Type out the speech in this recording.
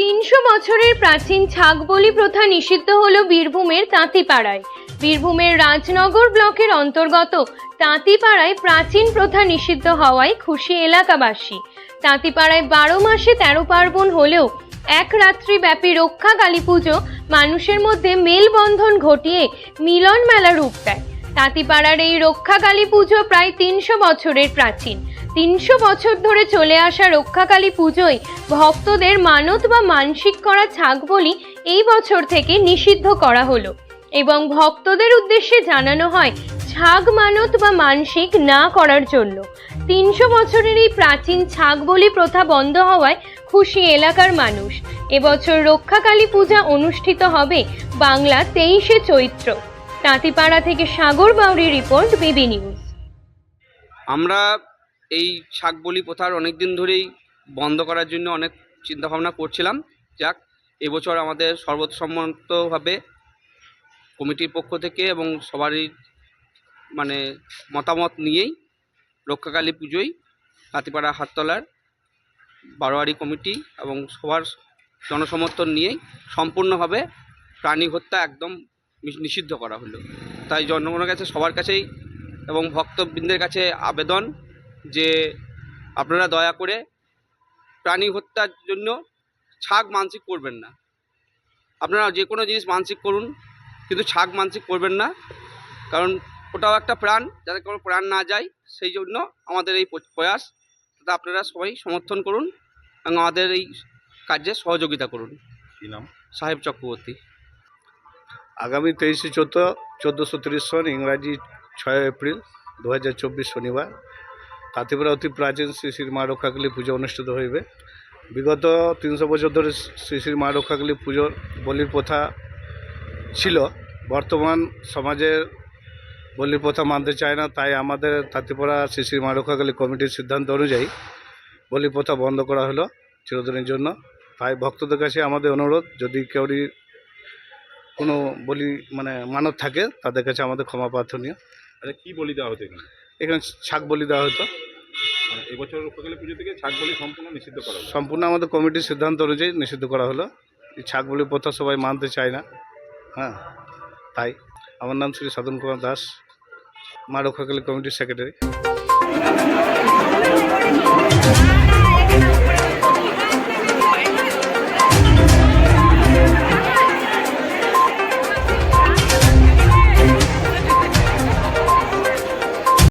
তিনশো বছরের প্রাচীন ছাগবলি প্রথা নিষিদ্ধ হল বীরভূমের তাঁতিপাড়ায়। বীরভূমের রাজনগর ব্লকের অন্তর্গত তাঁতিপাড়ায় প্রাচীন প্রথা নিষিদ্ধ হওয়ায় খুশি এলাকাবাসী। তাঁতিপাড়ায় বারো মাসে তেরো পার্বণ হলেও এক রাত্রি ব্যাপী রক্ষা কালী পুজো মানুষের মধ্যে মেলবন্ধন ঘটিয়ে মিলন মেলা রূপ দেয়। তাঁতিপাড়ার এই রক্ষাকালী পুজো প্রায় তিনশো বছরের প্রাচীন। তিনশো বছর ধরে চলে আসা রক্ষাকালী পুজোয় ভক্তদের মানত বা মানসিক করা ছাগ বলি এই বছর থেকে নিষিদ্ধ করা হলো। এবং ভক্তদের উদ্দেশ্যে জানানো হয়, ছাগ মানত বা মানসিক না করার জন্য। তিনশো বছরের এই প্রাচীন ছাগ বলি প্রথা বন্ধ হওয়ায় খুশি এলাকার মানুষ। এবছর রক্ষাকালী পূজা অনুষ্ঠিত হবে বাংলা তেইশে চৈত্র। তাঁতিপাড়া থেকে Sagar Bauri report BB news আমরা এই শাকবলি প্রথার অনেক দিন ধরেই বন্ধ করার জন্য অনেক চিন্তাভাবনা করছিলাম। যাক, এবছর আমাদের সর্বসম্মতভাবে কমিটির পক্ষ থেকে এবং সবারই মানে মতামত নিয়েই রক্ষাকালী পুজোয় হাতিপাড়া হাততলার বারোয়ারি কমিটি এবং সবার জনসমর্থন নিয়েই সম্পূর্ণভাবে প্রাণী হত্যা একদম নিষিদ্ধ করা হলো। তাই জনগণের কাছে সবার কাছেই এবং ভক্তবৃন্দের কাছে আবেদন যে আপনারা দয়া করে প্রাণী হত্যার জন্য ছাগ মানসিক করবেন না। আপনারা যে কোনো জিনিস মানসিক করুন কিন্তু ছাগ মানসিক করবেন না কারণ ওটাও একটা প্রাণ যাতে কোনো প্রাণ না যায় সেই জন্য আমাদের এই প্রয়াস। তা আপনারা সবাই সমর্থন করুন এবং আমাদের এই কাজে সহযোগিতা করুন। নাম? সাহেব চক্রবর্তী। আগামী তেইশে চৌদ্দ চোদ্দোশো তিরিশ সন ইংরাজি ছয় এপ্রিল দু হাজার চব্বিশ শনিবার। তাঁতিপাড়া অতি প্রাচীন শ্রী শ্রী মা রক্ষাকালী পুজো অনুষ্ঠিত হইবে। বিগত তিনশো বছর ধরে শ্রী শ্রী মা রক্ষাকালী পুজোর বলির প্রথা ছিল। বর্তমান সমাজের বলির প্রথা মানতে চায় না, তাই আমাদের তাঁতিপাড়া শ্রী শ্রী মা রক্ষাকালী কমিটির সিদ্ধান্ত অনুযায়ী বলি প্রথা বন্ধ করা হলো চিরদিনের জন্য। তাই ভক্তদের কাছে আমাদের অনুরোধ, যদি কেউরি কোনো বলি মানে মানত থাকে, তাদের কাছে আমাদের ক্ষমা প্রার্থনীয়। আচ্ছা কি বলি দেওয়া হতো এখানে শাক বলি দেওয়া হতো। মানে এবছর রক্ষাকালী পুজো থেকে শাক বলি সম্পূর্ণ নিষিদ্ধ করা সম্পূর্ণ আমাদের কমিটির সিদ্ধান্ত অনুযায়ী নিষিদ্ধ করা হলো। এই শাক বলি প্রথা সবাই মানতে চায় না। হ্যাঁ তাই। আমার নাম শ্রী সাধন কুমার দাস। মা রক্ষাকালী কমিটির সেক্রেটারি।